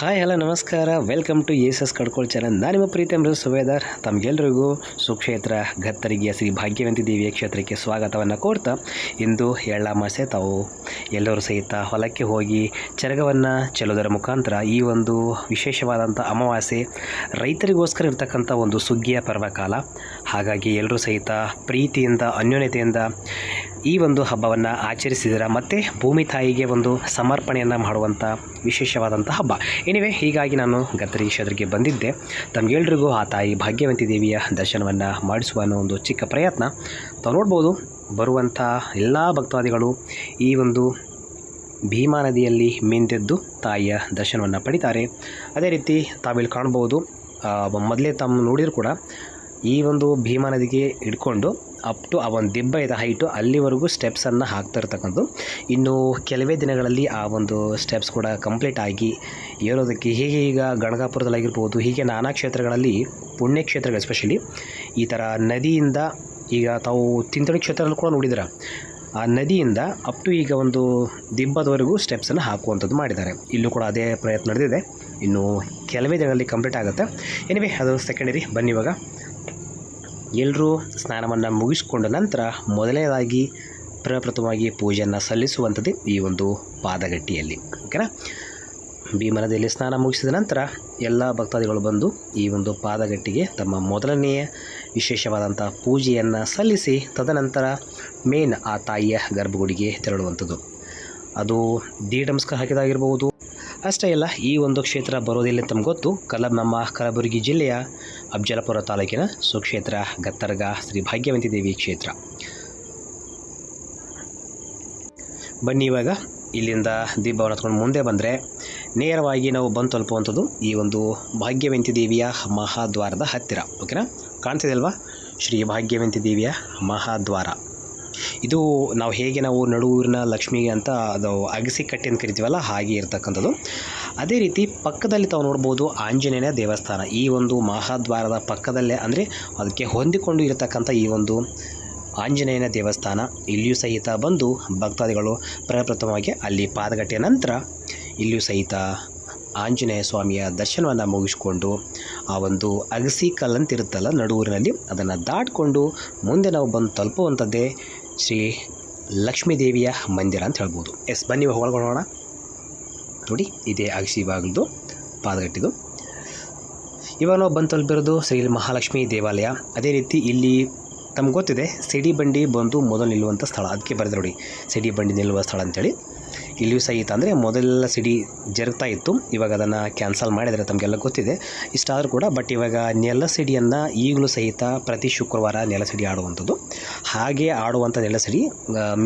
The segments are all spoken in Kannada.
ಹಾಯ್, ಹಲೋ, ನಮಸ್ಕಾರ. Welcome to S S Kadkol channel ನಾನು ನಿಮ್ಮ ಪ್ರೀತಿ ಅಮೃತ ಸುಬೇದಾರ್. ತಮಗೆಲ್ಲರಿಗೂ ಸುಕ್ಷೇತ್ರ, ಗತ್ತರಿಗೆ ಶ್ರೀ ಭಾಗ್ಯವಂತಿ ದೇವಿಯ ಕ್ಷೇತ್ರಕ್ಕೆ ಸ್ವಾಗತವನ್ನು ಕೋರ್ತಾ ಇಂದು ಎಳ್ಳಮಾಸೆ ತಾವು ಎಲ್ಲರೂ ಸಹಿತ ಹೊಲಕ್ಕೆ ಹೋಗಿ ಚರಗವನ್ನು ಚೆಲ್ಲೋದರ ಮುಖಾಂತರ ಈ ಒಂದು ವಿಶೇಷವಾದಂಥ ಅಮಾವಾಸ್ಯೆ ರೈತರಿಗೋಸ್ಕರ ಇರ್ತಕ್ಕಂಥ ಒಂದು ಸುಗ್ಗಿಯ ಪರ್ವಕಾಲ. ಹಾಗಾಗಿ ಎಲ್ಲರೂ ಸಹಿತ ಪ್ರೀತಿಯಿಂದ, ಅನ್ಯೋನ್ಯತೆಯಿಂದ ಈ ಒಂದು ಹಬ್ಬವನ್ನು ಆಚರಿಸಿದಿರ ಮತ್ತು ಭೂಮಿ ತಾಯಿಗೆ ಒಂದು ಸಮರ್ಪಣೆಯನ್ನು ಮಾಡುವಂಥ ವಿಶೇಷವಾದಂಥ ಹಬ್ಬ. ಎನಿವೆ ಹೀಗಾಗಿ ನಾನು ಗದ್ದರಿ ಕ್ಷೇತ್ರಕ್ಕೆ ಬಂದಿದ್ದೆ. ತಮಗೆಲ್ರಿಗೂ ಆ ತಾಯಿ ಭಾಗ್ಯವಂತಿ ದೇವಿಯ ದರ್ಶನವನ್ನು ಮಾಡಿಸುವ ಅನ್ನೋ ಒಂದು ಚಿಕ್ಕ ಪ್ರಯತ್ನ. ತಾವು ನೋಡ್ಬೋದು ಬರುವಂಥ ಎಲ್ಲ ಭಕ್ತಾದಿಗಳು ಈ ಒಂದು ಭೀಮಾ ನದಿಯಲ್ಲಿ ಮಿಂದೆದ್ದು ತಾಯಿಯ ದರ್ಶನವನ್ನು ಪಡಿತಾರೆ. ಅದೇ ರೀತಿ ತಾವಿಲ್ಲಿ ಕಾಣ್ಬೋದು ಮೊದಲೇ ತಮ್ಮ ನೋಡಿದ್ರು ಕೂಡ ಈ ಒಂದು ಭೀಮಾ ನದಿಗೆ ಹಿಡ್ಕೊಂಡು ಅಪ್ ಟು ಆ ಒಂದು ದಿಬ್ಬ ಇದೆ ಹೈಟು ಅಲ್ಲಿವರೆಗೂ ಸ್ಟೆಪ್ಸನ್ನು ಹಾಕ್ತಾ ಇರ್ತಕ್ಕಂಥದ್ದು. ಇನ್ನು ಕೆಲವೇ ದಿನಗಳಲ್ಲಿ ಆ ಒಂದು ಸ್ಟೆಪ್ಸ್ ಕೂಡ ಕಂಪ್ಲೀಟ್ ಆಗಿ ಏರೋದಕ್ಕೆ ಹೀಗೆ ಈಗ ಗಣಗಾಪುರದಲ್ಲಾಗಿರ್ಬೋದು ಹೀಗೆ ನಾನಾ ಕ್ಷೇತ್ರಗಳಲ್ಲಿ, ಪುಣ್ಯಕ್ಷೇತ್ರಗಳು ಎಸ್ಪೆಷಲಿ ಈ ಥರ ನದಿಯಿಂದ ಈಗ ತಾವು ತಿಂತಳಿ ಕ್ಷೇತ್ರದಲ್ಲಿ ಕೂಡ ನೋಡಿದ್ರೆ. ಆ ನದಿಯಿಂದ ಅಪ್ ಟು ಈಗ ಒಂದು ದಿಬ್ಬದವರೆಗೂ ಸ್ಟೆಪ್ಸನ್ನು ಹಾಕುವಂಥದ್ದು ಮಾಡಿದ್ದಾರೆ. ಇಲ್ಲೂ ಕೂಡ ಅದೇ ಪ್ರಯತ್ನ ನಡೆದಿದೆ. ಇನ್ನು ಕೆಲವೇ ದಿನಗಳಲ್ಲಿ ಕಂಪ್ಲೀಟ್ ಆಗುತ್ತೆ. ಎನಿವೆ ಅದು ಸೆಕೆಂಡರಿ ಬನ್ನಿ ಇವಾಗ. ಎಲ್ಲರೂ ಸ್ನಾನವನ್ನು ಮುಗಿಸ್ಕೊಂಡ ನಂತರ ಮೊದಲನೇದಾಗಿ ಪ್ರಪ್ರಥಮವಾಗಿ ಪೂಜೆಯನ್ನು ಸಲ್ಲಿಸುವಂಥದ್ದು ಈ ಒಂದು ಪಾದಗಟ್ಟಿಯಲ್ಲಿ, ಓಕೆನಾ? ಭೀಮನದಲ್ಲಿ ಸ್ನಾನ ಮುಗಿಸಿದ ನಂತರ ಎಲ್ಲ ಭಕ್ತಾದಿಗಳು ಬಂದು ಈ ಒಂದು ಪಾದಗಟ್ಟಿಗೆ ತಮ್ಮ ಮೊದಲನೆಯ ವಿಶೇಷವಾದಂಥ ಪೂಜೆಯನ್ನು ಸಲ್ಲಿಸಿ, ತದನಂತರ ಮೇನ್ ಆ ತಾಯಿಯ ಗರ್ಭಗುಡಿಗೆ ತೆರಳುವಂಥದ್ದು. ಅದು ದೀಡಮಸ್ಕ ಹಾಕಿದಾಗಿರ್ಬೋದು. ಅಷ್ಟೇ ಅಲ್ಲ, ಈ ಒಂದು ಕ್ಷೇತ್ರ ಬರೋದಿಲ್ಲ ತಮ್ಗೆ ಗೊತ್ತು. ಕಲ ನಮ್ಮ ಕಲಬುರಗಿ ಜಿಲ್ಲೆಯ ಅಬ್ಜಲಪುರ ತಾಲೂಕಿನ ಸುಕ್ಷೇತ್ರ ಗತ್ತರ್ಗ ಶ್ರೀ ಭಾಗ್ಯವಂತಿ ದೇವಿ ಕ್ಷೇತ್ರ. ಬನ್ನಿ ಇವಾಗ, ಇಲ್ಲಿಂದ ದೀಪವನ್ನು ಹತ್ಕೊಂಡು ಮುಂದೆ ಬಂದರೆ ನೇರವಾಗಿ ನಾವು ಬಂದು ತಲುಪುವಂಥದ್ದು ಈ ಒಂದು ಭಾಗ್ಯವಂತಿ ದೇವಿಯ ಮಹಾದ್ವಾರದ ಹತ್ತಿರ. ಓಕೆನಾ? ಕಾಣ್ತಿದೆ ಅಲ್ವಾ? ಶ್ರೀ ಭಾಗ್ಯವಂತಿ ದೇವಿಯ ಮಹಾದ್ವಾರ. ಇದು ನಾವು ಹೇಗೆ ನಾವು ನಡುವಿನ ಲಕ್ಷ್ಮಿಗೆ ಅಂತ ಅದು ಅಗಸಿ ಕಟ್ಟೆ ಅಂತ ಕರಿತೀವಲ್ಲ, ಹಾಗೆ ಇರ್ತಕ್ಕಂಥದ್ದು. ಅದೇ ರೀತಿ ಪಕ್ಕದಲ್ಲಿ ತಾವು ನೋಡ್ಬೋದು ಆಂಜನೇಯನ ದೇವಸ್ಥಾನ. ಈ ಒಂದು ಮಹಾದ್ವಾರದ ಪಕ್ಕದಲ್ಲೇ ಅಂದರೆ ಅದಕ್ಕೆ ಹೊಂದಿಕೊಂಡು ಇರತಕ್ಕಂಥ ಈ ಒಂದು ಆಂಜನೇಯನ ದೇವಸ್ಥಾನ. ಇಲ್ಲಿಯೂ ಸಹಿತ ಬಂದು ಭಕ್ತಾದಿಗಳು ಪ್ರಪ್ರಥಮವಾಗಿ ಅಲ್ಲಿ ಪಾದಗಟ್ಟೆಯ ನಂತರ ಇಲ್ಲಿಯೂ ಸಹಿತ ಆಂಜನೇಯ ಸ್ವಾಮಿಯ ದರ್ಶನವನ್ನು ಮುಗಿಸ್ಕೊಂಡು ಆ ಒಂದು ಅಗಸಿ ಕಲ್ಲಂತಿರುತ್ತಲ್ಲ ನಡುವೂರಿನಲ್ಲಿ ಅದನ್ನು ದಾಟಿಕೊಂಡು ಮುಂದೆ ನಾವು ಬಂದು ತಲುಪುವಂಥದ್ದೇ ಶ್ರೀ ಲಕ್ಷ್ಮೀದೇವಿಯ ಮಂದಿರ ಅಂತ ಹೇಳ್ಬೋದು. ಎಸ್, ಬನ್ನಿ ಹೊಳ್ಕೊಳ್ಳೋಣ ನೋಡಿ, ಇದೇ ಅಗಸಿ ಬಾಗಿಲ್ದು ಪಾದಗಟ್ಟಿದು. ಇವಾಗ ನಾವು ಬಂದು ತಲುಪಿರೋದು ಶ್ರೀ ಮಹಾಲಕ್ಷ್ಮಿ ದೇವಾಲಯ. ಅದೇ ರೀತಿ ಇಲ್ಲಿ ತಮ್ಗೆ ಗೊತ್ತಿದೆ ಸಿಡಿ ಬಂಡಿ ಬಂದು ಮೊದಲು ನಿಲ್ಲುವಂಥ ಸ್ಥಳ. ಅದಕ್ಕೆ ಬರೆದು ನೋಡಿ ಸಿಡಿ ಬಂಡಿ ನಿಲ್ಲುವ ಸ್ಥಳ ಅಂತೇಳಿ. ಇಲ್ಲಿಯೂ ಸಹಿತ ಅಂದರೆ ಮೊದಲೆಲ್ಲ ಸಿಡಿ ಜರುಗ್ತಾ ಇತ್ತು. ಇವಾಗ ಅದನ್ನು ಕ್ಯಾನ್ಸಲ್ ಮಾಡಿದರೆ ತಮಗೆಲ್ಲ ಗೊತ್ತಿದೆ. ಇಷ್ಟಾದರೂ ಕೂಡ, ಬಟ್ ಇವಾಗ ನೆಲ ಸಿಡಿಯನ್ನು ಈಗಲೂ ಸಹಿತ ಪ್ರತಿ ಶುಕ್ರವಾರ ನೆಲ ಸಿಡಿ ಆಡುವಂಥದ್ದು. ಹಾಗೆ ಆಡುವಂಥ ನೆಲ ಸಿಡಿ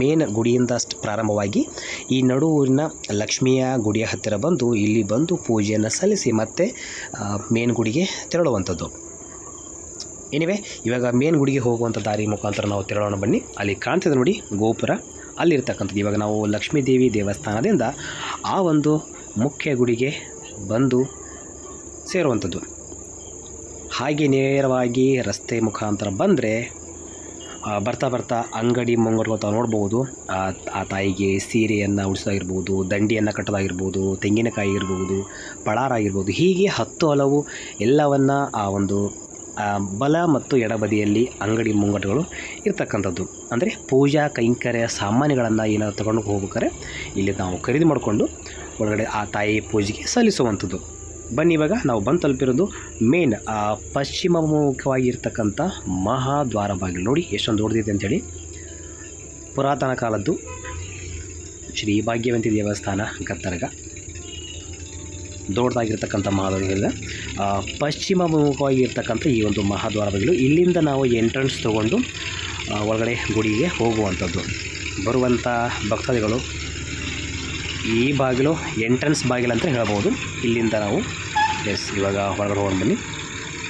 ಮೇನ್ ಗುಡಿಯಿಂದ ಪ್ರಾರಂಭವಾಗಿ ಈ ನಡುವಿನ ಲಕ್ಷ್ಮಿಯ ಗುಡಿಯ ಹತ್ತಿರ ಬಂದು, ಇಲ್ಲಿ ಬಂದು ಪೂಜೆಯನ್ನು ಸಲ್ಲಿಸಿ ಮತ್ತೆ ಮೇನ್ ಗುಡಿಗೆ ತೆರಳುವಂಥದ್ದು. ಏನಿವೆ ಇವಾಗ ಮೇನ್ ಗುಡಿಗೆ ಹೋಗುವಂಥ ದಾರಿ ಮುಖಾಂತರ ನಾವು ತೆರಳೋಣ ಬನ್ನಿ. ಅಲ್ಲಿ ಕಾಣ್ತಿದೆ ನೋಡಿ ಗೋಪುರ. ಅಲ್ಲಿರ್ತಕ್ಕಂಥದ್ದು. ಇವಾಗ ನಾವು ಲಕ್ಷ್ಮೀ ದೇವಿ ದೇವಸ್ಥಾನದಿಂದ ಆ ಒಂದು ಮುಖ್ಯ ಗುಡಿಗೆ ಬಂದು ಸೇರುವಂಥದ್ದು. ಹಾಗೆ ನೇರವಾಗಿ ರಸ್ತೆ ಮುಖಾಂತರ ಬಂದರೆ ಬರ್ತಾ ಬರ್ತಾ ಅಂಗಡಿ ಮುಂಗಡ್ಗಳು ತಾವು ನೋಡ್ಬೋದು. ಆ ತಾಯಿಗೆ ಸೀರೆಯನ್ನು ಉಡಿಸೋದಾಗಿರ್ಬೋದು, ದಂಡಿಯನ್ನು ಕಟ್ಟೋದಾಗಿರ್ಬೋದು, ತೆಂಗಿನಕಾಯಿ ಇರ್ಬೋದು ಪಳಾರ ಆಗಿರ್ಬೋದು, ಹೀಗೆ ಹತ್ತು ಹಲವು ಎಲ್ಲವನ್ನು ಆ ಒಂದು ಬಲ ಮತ್ತು ಎಡಬದಿಯಲ್ಲಿ ಅಂಗಡಿ ಮುಂಗಟ್ಟುಗಳು ಇರ್ತಕ್ಕಂಥದ್ದು. ಅಂದರೆ ಪೂಜಾ, ಕೈಂಕರ್ಯ, ಸಾಮಾನ್ಯಗಳನ್ನು ಏನಾದ್ರು ತಗೊಂಡು ಹೋಗ್ಬೇಕಾದ್ರೆ ಇಲ್ಲಿ ನಾವು ಖರೀದಿ ಮಾಡಿಕೊಂಡು ಒಳಗಡೆ ಆ ತಾಯಿ ಪೂಜೆಗೆ ಸಲ್ಲಿಸುವಂಥದ್ದು. ಬನ್ನಿ ಇವಾಗ ನಾವು ಬಂದು ತಲುಪಿರೋದು ಮೇನ್ ಆ ಪಶ್ಚಿಮಮುಖವಾಗಿರ್ತಕ್ಕಂಥ ಮಹಾದ್ವಾರ ಬಾಗಿಲು ನೋಡಿ ಎಷ್ಟೊಂದು ದೊಡ್ಡದಿದೆ ಅಂಥೇಳಿ ಪುರಾತನ ಕಾಲದ್ದು ಶ್ರೀ ಭಾಗ್ಯವಂತಿ ದೇವಸ್ಥಾನ, ಗತ್ತರಗ. ದೊಡ್ಡದಾಗಿರ್ತಕ್ಕಂಥ ಮಹಾದ್ವಾರಗಳಿಂದ ಪಶ್ಚಿಮ ಇರ್ತಕ್ಕಂಥ ಈ ಒಂದು ಮಹಾದ್ವಾರ ಬಾಗಿಲು ಇಲ್ಲಿಂದ ನಾವು ಎಂಟ್ರೆನ್ಸ್ ತೊಗೊಂಡು ಒಳಗಡೆ ಗುಡಿಗೆ ಹೋಗುವಂಥದ್ದು. ಬರುವಂಥ ಭಕ್ತಾದಿಗಳು ಈ ಬಾಗಿಲು ಎಂಟ್ರೆನ್ಸ್ ಬಾಗಿಲು ಅಂತ ಹೇಳ್ಬೋದು. ಇಲ್ಲಿಂದ ನಾವು ಎಸ್ ಇವಾಗ ಹೊರಗಡೆ ಹೋಗೋಣ ಬನ್ನಿ.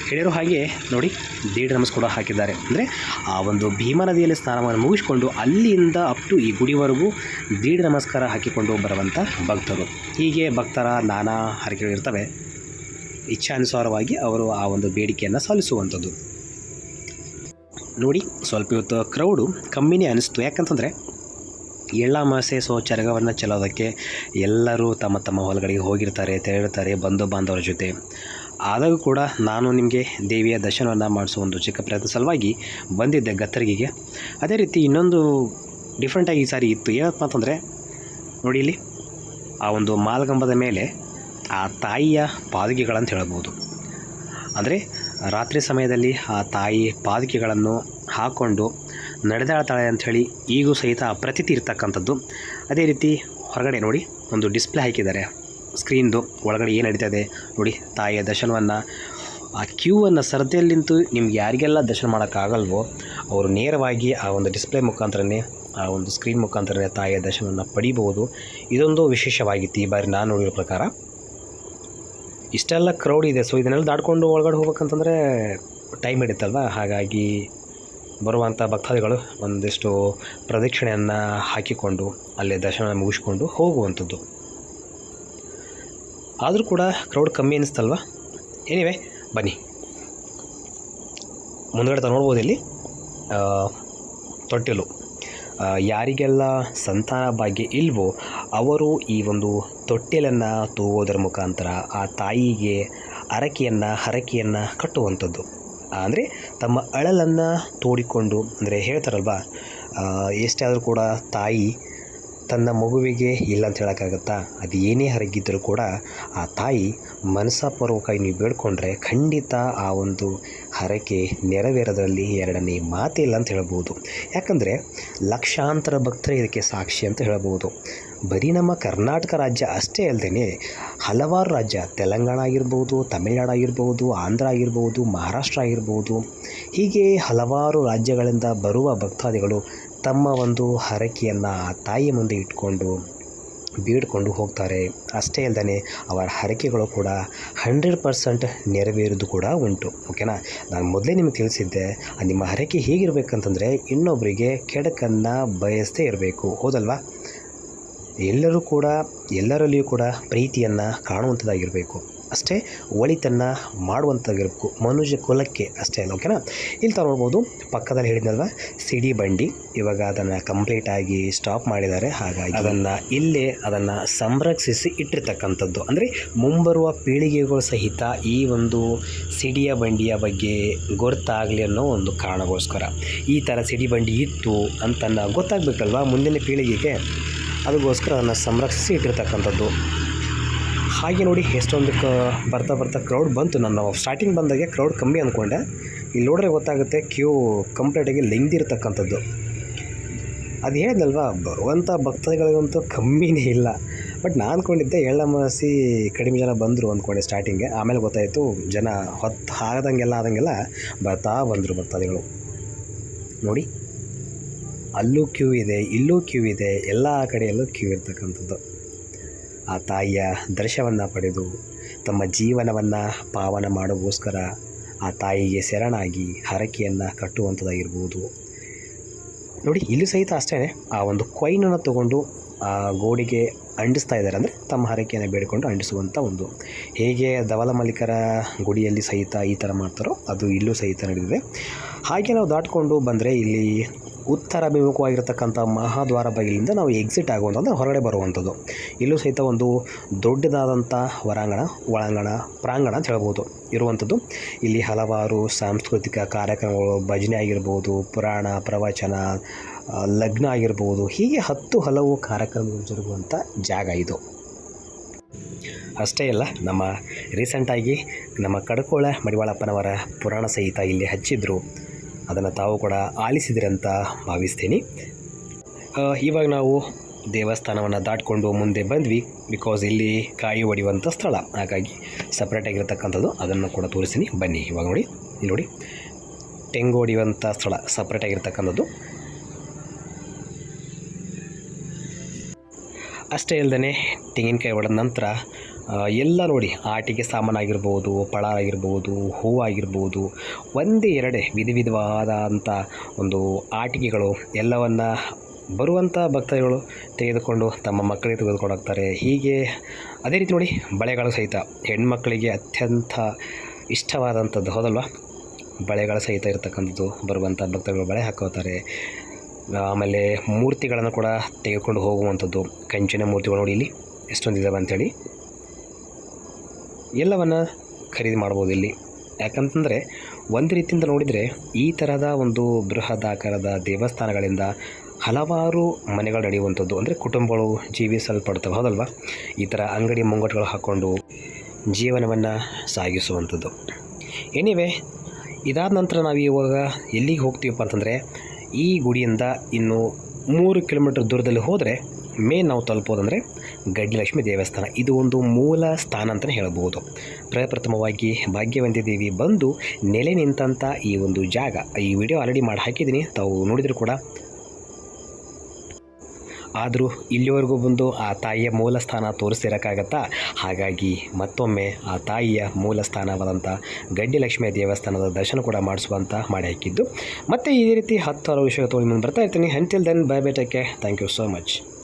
ಹೇಳಿರೋ ಹಾಗೆ ನೋಡಿ ದೀಡ್ ನಮಸ್ಕಾರ ಹಾಕಿದ್ದಾರೆ. ಅಂದರೆ ಆ ಒಂದು ಭೀಮಾ ನದಿಯಲ್ಲಿ ಸ್ನಾನವನ್ನು ಮುಗಿಸ್ಕೊಂಡು ಅಲ್ಲಿಂದ ಅಪ್ ಟು ಈ ಗುಡಿವರೆಗೂ ದೀಢ ನಮಸ್ಕಾರ ಹಾಕಿಕೊಂಡು ಬರುವಂಥ ಭಕ್ತರು. ಹೀಗೆ ಭಕ್ತರ ನಾನಾ ಹರಕೆಗಳು ಇರ್ತವೆ. ಇಚ್ಛಾನುಸಾರವಾಗಿ ಅವರು ಆ ಒಂದು ಬೇಡಿಕೆಯನ್ನು ಸಲ್ಲಿಸುವಂಥದ್ದು. ನೋಡಿ ಸ್ವಲ್ಪ ಇವತ್ತು ಕ್ರೌಡು ಕಮ್ಮಿನೇ ಅನ್ನಿಸ್ತು ಯಾಕಂತಂದರೆ ಎಳ್ಳಮಾಸೆ ಸೊ ಚರಗವನ್ನು ಚೆಲ್ಲೋದಕ್ಕೆ ಎಲ್ಲರೂ ತಮ್ಮ ತಮ್ಮ ಹೊಲಗಳಿಗೆ ಹೋಗಿರ್ತಾರೆ ತೆರಳುತ್ತಾರೆ ಬಂಧು ಬಾಂಧವರ ಜೊತೆ. ಆದರೂ ಕೂಡ ನಾನು ನಿಮಗೆ ದೇವಿಯ ದರ್ಶನವನ್ನು ಮಾಡಿಸೋ ಒಂದು ಚಿಕ್ಕ ಪ್ರಯತ್ನ ಸಲುವಾಗಿ ಬಂದಿದ್ದೆ ಗತ್ತರಿಗೆ ಅದೇ ರೀತಿ ಇನ್ನೊಂದು ಡಿಫ್ರೆಂಟಾಗಿ ಈ ಸಾರಿ ಇತ್ತು. ಏನಪ್ಪ ಅಂತಂದರೆ, ನೋಡಿ ಇಲ್ಲಿ, ಆ ಒಂದು ಮಾಲ್ಗಂಬದ ಮೇಲೆ ಆ ತಾಯಿಯ ಪಾದುಕೆಗಳಂತ ಹೇಳ್ಬೋದು. ಅಂದರೆ, ರಾತ್ರಿ ಸಮಯದಲ್ಲಿ ಆ ತಾಯಿ ಪಾದುಕೆಗಳನ್ನು ಹಾಕ್ಕೊಂಡು ನಡೆದಾಡ್ತಾಳೆ ಅಂಥೇಳಿ ಈಗೂ ಸಹಿತ ಪ್ರತೀತಿ ಇರ್ತಕ್ಕಂಥದ್ದು. ಅದೇ ರೀತಿ ಹೊರಗಡೆ ನೋಡಿ, ಒಂದು ಡಿಸ್ಪ್ಲೇ ಹಾಕಿದ್ದಾರೆ. ಸ್ಕ್ರೀನ್ದು ಒಳಗಡೆ ಏನು ನಡೀತಾ ಇದೆ ನೋಡಿ, ತಾಯಿಯ ದರ್ಶನವನ್ನು. ಆ ಕ್ಯೂವನ್ನು ಸರದಿಯಲ್ಲಿಂತೂ ನಿಮ್ಗೆ ಯಾರಿಗೆಲ್ಲ ದರ್ಶನ ಮಾಡೋಕ್ಕಾಗಲ್ವೋ, ಅವರು ನೇರವಾಗಿ ಆ ಒಂದು ಡಿಸ್ಪ್ಲೇ ಮುಖಾಂತರನೇ, ಆ ಒಂದು ಸ್ಕ್ರೀನ್ ಮುಖಾಂತರನೇ ತಾಯಿಯ ದರ್ಶನವನ್ನು ಪಡಿಬೋದು ಇದೊಂದು ವಿಶೇಷವಾಗಿತ್ತು ಈ ಬಾರಿ ನಾನು ನೋಡಿರೋ ಪ್ರಕಾರ. ಇಷ್ಟೆಲ್ಲ ಕ್ರೌಡ್ ಇದೆ ಸೊ ಇದನ್ನೆಲ್ಲ ದಾಟ್ಕೊಂಡು ಒಳಗಡೆ ಹೋಗ್ಬೇಕಂತಂದರೆ ಟೈಮ್ ಹಿಡಿತಲ್ವ? ಹಾಗಾಗಿ ಬರುವಂಥ ಭಕ್ತಾದಿಗಳು ಒಂದಿಷ್ಟು ಪ್ರದಕ್ಷಿಣೆಯನ್ನು ಹಾಕಿಕೊಂಡು, ಅಲ್ಲೇ ದರ್ಶನ ಮುಗಿಸ್ಕೊಂಡು ಹೋಗುವಂಥದ್ದು. ಆದರೂ ಕೂಡ ಕ್ರೌಡ್ ಕಮ್ಮಿ ಅನ್ನಿಸ್ತಲ್ವ ಎನಿವೆ ಬನ್ನಿ. ಮುಂದ್ಗಡೆ ತ ನೋಡ್ಬೋದು ಇಲ್ಲಿ ತೊಟ್ಟಿಲು. ಯಾರಿಗೆಲ್ಲ ಸಂತಾನ ಭಾಗ್ಯ ಇಲ್ವೋ, ಅವರು ಈ ಒಂದು ತೊಟ್ಟಿಲನ್ನು ತೂಗೋದ್ರ ಮುಖಾಂತರ ಆ ತಾಯಿಗೆ ಅರಕೆಯನ್ನು, ಹರಕೆಯನ್ನು ಕಟ್ಟುವಂಥದ್ದು. ಅಂದರೆ ತಮ್ಮ ಅಳಲನ್ನು ತೋಡಿಕೊಂಡು, ಅಂದರೆ ಹೇಳ್ತಾರಲ್ವ ಎಷ್ಟೇ ಆದರೂ ಕೂಡ ತಾಯಿ ತನ್ನ ಮಗುವಿಗೆ ಇಲ್ಲ ಅಂತ ಹೇಳೋಕ್ಕಾಗತ್ತಾ? ಅದು ಏನೇ ಹರಗಿದ್ದರೂ ಕೂಡ ಆ ತಾಯಿ ಮನಸ್ಸಾಪೂರ್ವಕವಾಗಿ ನೀವು ಬೇಡ್ಕೊಂಡ್ರೆ ಖಂಡಿತ ಆ ಒಂದು ಹರಕೆ ನೆರವೇರದಲ್ಲಿ ಎರಡನೇ ಮಾತಿಲ್ಲ ಅಂತ ಹೇಳ್ಬೋದು. ಯಾಕಂದರೆ ಲಕ್ಷಾಂತರ ಭಕ್ತರೇ ಇದಕ್ಕೆ ಸಾಕ್ಷಿ ಅಂತ ಹೇಳ್ಬೋದು. ಬರೀ ನಮ್ಮ ಕರ್ನಾಟಕ ರಾಜ್ಯ ಅಷ್ಟೇ ಅಲ್ಲದೆ ಹಲವಾರು ರಾಜ್ಯ, ತೆಲಂಗಾಣ ಆಗಿರ್ಬೋದು, ತಮಿಳ್ನಾಡು ಆಗಿರ್ಬೋದು, ಆಂಧ್ರ ಆಗಿರ್ಬೋದು, ಮಹಾರಾಷ್ಟ್ರ ಆಗಿರ್ಬೋದು. ಹೀಗೆ ಹಲವಾರು ರಾಜ್ಯಗಳಿಂದ ಬರುವ ಭಕ್ತಾದಿಗಳು ತಮ್ಮ ಒಂದು ಹರಕೆಯನ್ನು ತಾಯಿಯ ಮುಂದೆ ಇಟ್ಕೊಂಡು ಬೀಡ್ಕೊಂಡು ಹೋಗ್ತಾರೆ. ಅಷ್ಟೇ ಅಲ್ಲದೆ ಅವರ ಹರಕೆಗಳು ಕೂಡ ಹಂಡ್ರೆಡ್ ಪರ್ಸೆಂಟ್ ನೆರವೇರೋದು ಕೂಡ ಉಂಟು. ಓಕೆನಾ? ನಾನು ಮೊದಲೇ ನಿಮಗೆ ತಿಳಿಸಿದ್ದೆ ನಿಮ್ಮ ಹರಕೆ ಹೇಗಿರಬೇಕಂತಂದರೆ ಇನ್ನೊಬ್ಬರಿಗೆ ಕೆಡಕನ್ನು ಬಯಸದೇ ಇರಬೇಕು. ಹೌದಲ್ವಾ? ಎಲ್ಲರೂ ಕೂಡ, ಎಲ್ಲರಲ್ಲಿಯೂ ಕೂಡ ಪ್ರೀತಿಯನ್ನು ಕಾಣುವಂಥದ್ದಾಗಿರಬೇಕು ಅಷ್ಟೇ ಒಳಿತನ್ನು ಮಾಡುವಂಥದ್ದಾಗಿರಬೇಕು ಮನುಷ್ಯ ಕುಲಕ್ಕೆ ಅಷ್ಟೇ ಅಲ್ಲ ಓಕೆನಾ ಇಲ್ಲಿ ತಾವು ನೋಡ್ಬೋದು, ಪಕ್ಕದಲ್ಲಿ ಹೇಳಿದ್ನಲ್ವ, ಸಿಡಿ ಬಂಡಿ, ಇವಾಗ ಅದನ್ನು ಕಂಪ್ಲೀಟಾಗಿ ಸ್ಟಾಪ್ ಮಾಡಿದ್ದಾರೆ. ಹಾಗಾಗಿ ಅದನ್ನು ಇಲ್ಲೇ ಅದನ್ನು ಸಂರಕ್ಷಿಸಿ ಇಟ್ಟಿರ್ತಕ್ಕಂಥದ್ದು. ಅಂದರೆ ಮುಂಬರುವ ಪೀಳಿಗೆಗಳು ಸಹಿತ ಈ ಒಂದು ಸಿಡಿಯ ಬಂಡಿಯ ಬಗ್ಗೆ ಗೊತ್ತಾಗಲಿ ಅನ್ನೋ ಒಂದು ಕಾರಣಗೋಸ್ಕರ. ಈ ಥರ ಸಿಡಿ ಬಂಡಿ ಇತ್ತು ಅಂತ ಗೊತ್ತಾಗಬೇಕಲ್ವ ಮುಂದಿನ ಪೀಳಿಗೆಗೆ? ಅದಕ್ಕೋಸ್ಕರ ಅದನ್ನು ಸಂರಕ್ಷಿಸಿ ಇಟ್ಟಿರ್ತಕ್ಕಂಥದ್ದು. ಹಾಗೆ ನೋಡಿ ಎಷ್ಟೊಂದು ಕ ಬರ್ತಾ ಬರ್ತಾ ಕ್ರೌಡ್ ಬಂತು. ನಾನು ಸ್ಟಾರ್ಟಿಂಗ್ ಬಂದಾಗೆ ಕ್ರೌಡ್ ಕಮ್ಮಿ ಅಂದ್ಕೊಂಡೆ ಇಲ್ಲಿ ನೋಡಿದ್ರೆ ಗೊತ್ತಾಗುತ್ತೆ ಕ್ಯೂ ಕಂಪ್ಲೀಟಾಗಿ ಲೆಂಗ್ದಿರ್ತಕ್ಕಂಥದ್ದು ಅದು ಹೇಳಿದ್ನಲ್ವ, ಬರುವಂಥ ಭಕ್ತಾದಿಗಳಿಗಂತೂ ಕಮ್ಮಿನೇ ಇಲ್ಲ. ಬಟ್ ನಾನು ಅಂದ್ಕೊಂಡಿದ್ದೆ ಎಳ್ಳಮಾಸಿ ಕಡಿಮೆ ಜನ ಬಂದರು ಅಂದ್ಕೊಂಡೆ ಸ್ಟಾರ್ಟಿಂಗೆ ಆಮೇಲೆ ಗೊತ್ತಾಯಿತು ಜನ ಹೊತ್ತು ಆಗದಂಗೆಲ್ಲ ಆದಂಗೆಲ್ಲ ಬರ್ತಾ ಬಂದರು ಭಕ್ತಾದಿಗಳು. ನೋಡಿ, ಅಲ್ಲೂ ಕ್ಯೂ ಇದೆ, ಇಲ್ಲೂ ಕ್ಯೂ ಇದೆ, ಎಲ್ಲ ಕಡೆಯಲ್ಲೂ ಕ್ಯೂ ಇರ್ತಕ್ಕಂಥದ್ದು. ಆ ತಾಯಿಯ ದರ್ಶನವನ್ನು ಪಡೆದು ತಮ್ಮ ಜೀವನವನ್ನು ಪಾವನ ಮಾಡೋಗೋಸ್ಕರ ಆ ತಾಯಿಗೆ ಶರಣಾಗಿ ಹರಕೆಯನ್ನು ಕಟ್ಟುವಂಥದ್ದಾಗಿರ್ಬೋದು ನೋಡಿ, ಇಲ್ಲಿ ಸಹಿತ ಅಷ್ಟೇ ಆ ಒಂದು ಕೊಯ್ನನ್ನು ತಗೊಂಡು ಆ ಗೋಡೆಗೆ ಅಂಡಿಸ್ತಾ ಇದ್ದಾರೆ. ಅಂದರೆ ತಮ್ಮ ಹರಕೆಯನ್ನು ಬೇಡಿಕೊಂಡು ಅಂಡಿಸುವಂಥ ಒಂದು. ಹೇಗೆ ಧವಲ ಮಲ್ಲಿಕರ ಗುಡಿಯಲ್ಲಿ ಸಹಿತ ಈ ಥರ ಮಾಡ್ತಾರೋ ಅದು ಇಲ್ಲೂ ಸಹಿತ ನಡೆದಿದೆ. ಹಾಗೆ ನಾವು ದಾಟ್ಕೊಂಡು ಬಂದರೆ ಇಲ್ಲಿ ಉತ್ತರ ಅಭಿಮುಖವಾಗಿರ್ತಕ್ಕಂಥ ಮಹಾದ್ವಾರ ಬೈಲಿಂದ ನಾವು ಎಕ್ಸಿಟ್ ಆಗುವಂಥದ್ದು ಹೊರಗಡೆ ಬರುವಂಥದ್ದು. ಇಲ್ಲೂ ಸಹಿತ ಒಂದು ದೊಡ್ಡದಾದಂಥ ಹೊರಾಂಗಣ ಒಳಾಂಗಣ, ಪ್ರಾಂಗಣ ಅಂತ ಹೇಳ್ಬೋದು. ಇರುವಂಥದ್ದು. ಇಲ್ಲಿ ಹಲವಾರು ಸಾಂಸ್ಕೃತಿಕ ಕಾರ್ಯಕ್ರಮಗಳು, ಭಜನೆ ಆಗಿರ್ಬೋದು, ಪುರಾಣ, ಪ್ರವಚನ ಲಗ್ನ ಆಗಿರ್ಬೋದು. ಹೀಗೆ ಹತ್ತು ಹಲವು ಕಾರ್ಯಕ್ರಮಗಳು ಜರುಗುವಂಥ ಜಾಗ ಇದು. ಅಷ್ಟೇ ಅಲ್ಲ, ನಮ್ಮ ರೀಸೆಂಟಾಗಿ ನಮ್ಮ ಕಡ್ಕೋಳ ಮಡಿವಾಳಪ್ಪನವರ ಪುರಾಣ ಸಹಿತ ಇಲ್ಲಿ ಹಚ್ಚಿದ್ರು. ಅದನ್ನು ತಾವು ಕೂಡ ಆಲಿಸಿದಿರಂತ ಭಾವಿಸ್ತೀನಿ. ಇವಾಗ ನಾವು ದೇವಸ್ಥಾನವನ್ನು ದಾಟ್ಕೊಂಡು ಮುಂದೆ ಬಂದ್ವಿ. ಬಿಕಾಸ್ ಇಲ್ಲಿ ಕಾಯಿ ಹೊಡೆಯುವಂಥ ಸ್ಥಳ. ಹಾಗಾಗಿ ಸಪ್ರೇಟಾಗಿರ್ತಕ್ಕಂಥದ್ದು ಅದನ್ನು ಕೂಡ ತೋರಿಸ್ತೀನಿ. ಬನ್ನಿ ಇವಾಗ ನೋಡಿ. ಇಲ್ಲಿ ನೋಡಿ. ತೆಂಗು ಹೊಡೆಯುವಂಥ ಸ್ಥಳ. ಸಪ್ರೇಟಾಗಿರ್ತಕ್ಕಂಥದ್ದು ಅಷ್ಟೇ ಇಲ್ಲದೇ ತೆಂಗಿನಕಾಯಿ ಒಡೆದ ನಂತರ ಎಲ್ಲ ನೋಡಿ, ಆಟಿಕೆ ಸಾಮಾನಾಗಿರ್ಬೋದು ಪಳ ಆಗಿರ್ಬೋದು ಹೂ ಆಗಿರ್ಬೋದು ಒಂದೇ ಎರಡೇ ವಿಧ ವಿಧವಾದಂಥ ಒಂದು ಆಟಿಕೆಗಳು ಎಲ್ಲವನ್ನ ಬರುವಂಥ ಭಕ್ತಾದಿಗಳು ತೆಗೆದುಕೊಂಡು ತಮ್ಮ ಮಕ್ಕಳಿಗೆ ತೆಗೆದುಕೊಂಡು ಹೋಗ್ತಾರೆ. ಹೀಗೆ ಅದೇ ರೀತಿ ನೋಡಿ, ಬಳೆಗಳು ಸಹಿತ ಹೆಣ್ಮಕ್ಕಳಿಗೆ ಅತ್ಯಂತ ಇಷ್ಟವಾದಂಥದ್ದು ಹೌದಲ್ವ? ಬಳೆಗಳ ಸಹಿತ ಇರತಕ್ಕಂಥದ್ದು ಬರುವಂಥ ಭಕ್ತಗಳು ಬಳೆ ಹಾಕೋತಾರೆ. ಆಮೇಲೆ ಮೂರ್ತಿಗಳನ್ನು ಕೂಡ ತೆಗೆದುಕೊಂಡು ಹೋಗುವಂಥದ್ದು. ಕಂಚಿನ ಮೂರ್ತಿಗಳು ನೋಡಿ ಇಲ್ಲಿ ಎಷ್ಟೊಂದಿದ್ದಾವೆ ಅಂಥೇಳಿ ಎಲ್ಲವನ್ನು ಖರೀದಿ ಮಾಡ್ಬೋದು ಇಲ್ಲಿ. ಯಾಕಂತಂದರೆ ಒಂದು ರೀತಿಯಿಂದ ನೋಡಿದರೆ ಈ ಥರದ ಒಂದು ಬೃಹದಾಕಾರದ ದೇವಸ್ಥಾನಗಳಿಂದ ಹಲವಾರು ಮನೆಗಳು ನಡೆಯುವಂಥದ್ದು. ಅಂದರೆ ಕುಟುಂಬಗಳು ಜೀವಿಸಲ್ಪಡ್ತವೆ. ಹೌದಲ್ವಾ? ಈ ಥರ ಅಂಗಡಿ ಮುಂಗಟ್ಟುಗಳು ಹಾಕ್ಕೊಂಡು ಜೀವನವನ್ನು ಸಾಗಿಸುವಂಥದ್ದು. ಎನಿವೆ, ಇದಾದ ನಂತರ ನಾವು ಇವಾಗ ಎಲ್ಲಿಗೆ ಹೋಗ್ತೀವಪ್ಪ ಅಂತಂದರೆ ಈ ಗುಡಿಯಿಂದ ಇನ್ನು ಮೂರು ಕಿಲೋಮೀಟರ್ ದೂರದಲ್ಲಿ ಹೋದರೆ ಮೇನ್ ನಾವು ತಲುಪೋದಂದರೆ ಗಡ್ಡಿಲಕ್ಷ್ಮಿ ದೇವಸ್ಥಾನ. ಇದು ಒಂದು ಮೂಲ ಸ್ಥಾನ ಅಂತಲೇ ಹೇಳಬಹುದು. ಪ್ರಪ್ರಥಮವಾಗಿ ಭಾಗ್ಯವಂತಿ ದೇವಿ ಬಂದು ನೆಲೆ ನಿಂತಂಥ ಈ ಒಂದು ಜಾಗ. ಈ ವಿಡಿಯೋ ಆಲ್ರೆಡಿ ಮಾಡಿ ಹಾಕಿದ್ದೀನಿ. ತಾವು ನೋಡಿದರೂ ಕೂಡ ಆದರೂ ಇಲ್ಲಿವರೆಗೂ ಬಂದು ಆ ತಾಯಿಯ ಮೂಲ ಸ್ಥಾನ ತೋರಿಸಿರೋಕ್ಕಾಗತ್ತಾ ಹಾಗಾಗಿ ಮತ್ತೊಮ್ಮೆ ಆ ತಾಯಿಯ ಮೂಲ ಸ್ಥಾನವಾದಂಥ ಗಡ್ಡಿಲಕ್ಷ್ಮಿಯ ದೇವಸ್ಥಾನದ ದರ್ಶನ ಕೂಡ ಮಾಡಿಸುವಂತ ಮಾಡಿ ಹಾಕಿದ್ದು. ಮತ್ತು ಈ ರೀತಿ ಹತ್ತು ಹಲವು ವಿಷಯ ತೊಗೊಂಡು ಬರ್ತಾ ಇರ್ತೀನಿ. Until then bye ಬೇಟಕ್ಕೆ take thank you so much